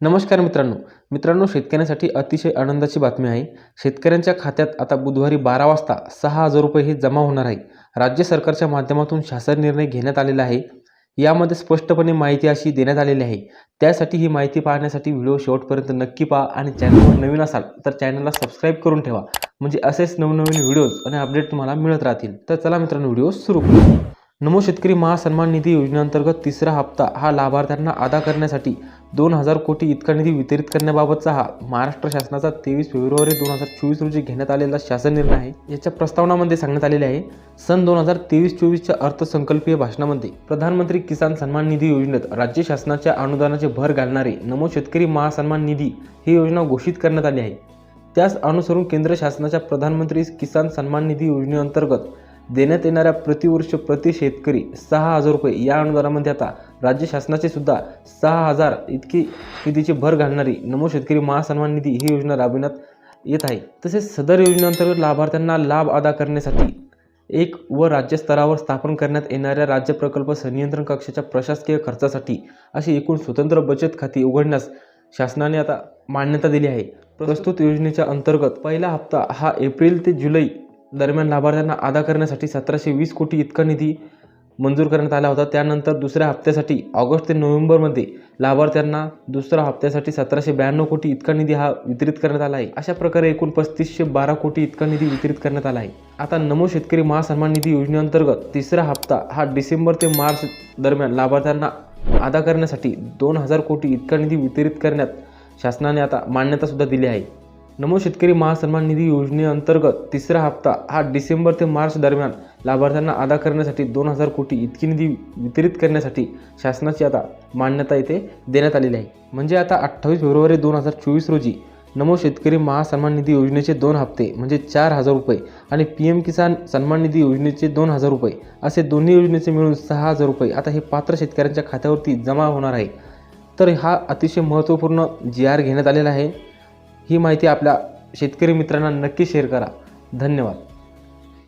नमस्कार मित्रांनो. मित्रांनो शेतकऱ्यांसाठी अतिशय आनंदाची बातमी आहे. शेतकऱ्यांच्या खात्यात आता बुधवारी बारा वाजता सहा हजार रुपये हे जमा होणार आहे. राज्य सरकारच्या माध्यमातून शासन निर्णय घेण्यात आलेला आहे. यामध्ये स्पष्टपणे माहिती अशी देण्यात आलेली आहे. त्यासाठी ही माहिती पाहण्यासाठी व्हिडिओ शेवटपर्यंत नक्की पहा आणि चॅनलवर नवीन असाल तर चॅनलला सबस्क्राईब करून ठेवा. म्हणजे असेच नवनवीन व्हिडिओज आणि अपडेट तुम्हाला मिळत राहतील. तर चला मित्रांनो व्हिडिओ सुरू करू. नमो शेतकरी महासन्मान निधी योजनेअंतर्गत तिसरा हप्ता हा लाभार्थ्यांना अदा करण्यासाठी दोन हजार कोटी इतका निधी वितरित करण्याबाबतचा हा महाराष्ट्र शासनाचा तेवीस फेब्रुवारी दोन हजार चोवीस रोजी घेण्यात आलेला शासन निर्णय आहे. याच्या प्रस्तावनामध्ये सांगण्यात आलेले आहे सन दोन हजार तेवीस चोवीसच्या अर्थसंकल्पीय भाषणामध्ये प्रधानमंत्री किसान सन्मान निधी योजनेत राज्य शासनाच्या अनुदानाचे भर घालणारे नमो शेतकरी महासन्मान निधी ही योजना घोषित करण्यात आली आहे. त्यास अनुसरून केंद्र शासनाच्या प्रधानमंत्री किसान सन्मान निधी योजनेअंतर्गत देण्यात येणाऱ्या प्रतिवर्ष प्रति शेतकरी सहा हजार रुपये या अनुदानामध्ये आता राज्य शासनाचे सुद्धा सहा हजार इतकी निधीची भर घालणारी नमो शेतकरी महासन्मान निधी ही योजना राबविण्यात येत आहे. तसेच सदर योजनेअंतर्गत लाभार्थ्यांना लाभ अदा करण्यासाठी एक व राज्यस्तरावर स्थापन करण्यात येणाऱ्या राज्य प्रकल्प संनियंत्रण कक्षाच्या प्रशासकीय खर्चासाठी अशी एकूण स्वतंत्र बचत खाती उघडण्यास शासनाने आता मान्यता दिली आहे. प्रस्तुत योजनेच्या अंतर्गत पहिला हप्ता हा एप्रिल ते जुलै दरम्यान लाभार्थ्यांना अदा करण्यासाठी सतराशे वीस कोटी इतका निधी मंजूर करण्यात आला होता. त्यानंतर दुसऱ्या हप्त्यासाठी ऑगस्ट ते नोव्हेंबरमध्ये लाभार्थ्यांना दुसऱ्या हप्त्यासाठी सतराशे ब्याण्णव कोटी इतका निधी हा वितरित करण्यात आला आहे. अशा प्रकारे एकूण पस्तीसशे बारा कोटी इतका निधी वितरित करण्यात आला आहे. आता नमो शेतकरी महासन्मान निधी योजनेअंतर्गत तिसरा हप्ता हा डिसेंबर ते मार्च दरम्यान लाभार्थ्यांना अदा करण्यासाठी दोन हजार कोटी इतका निधी वितरित करण्यात शासनाने आता मान्यतासुद्धा दिली आहे. नमो शेतकरी महासन्मान निधी योजनेअंतर्गत तिसरा हप्ता हा डिसेंबर ते मार्च दरम्यान लाभार्थ्यांना अदा करण्यासाठी दोन हजार कोटी इतकी निधी वितरित करण्यासाठी शासनाची आता मान्यता येथे देण्यात आलेली आहे. म्हणजे आता अठ्ठावीस फेब्रुवारी दोन हजार चोवीस रोजी नमो शेतकरी महासन्मान निधी योजनेचे दोन हप्ते म्हणजे चार हजार रुपये आणि पी एम किसान सन्मान निधी योजनेचे दोन हजार रुपये असे दोन्ही योजनेचे मिळून सहा हजार रुपये आता हे पात्र शेतकऱ्यांच्या खात्यावरती जमा होणार आहे. तर हा अतिशय महत्त्वपूर्ण जी आर घेण्यात आलेला आहे. ही माहिती आपल्या शेतकरी मित्रांना नक्की शेअर करा. धन्यवाद.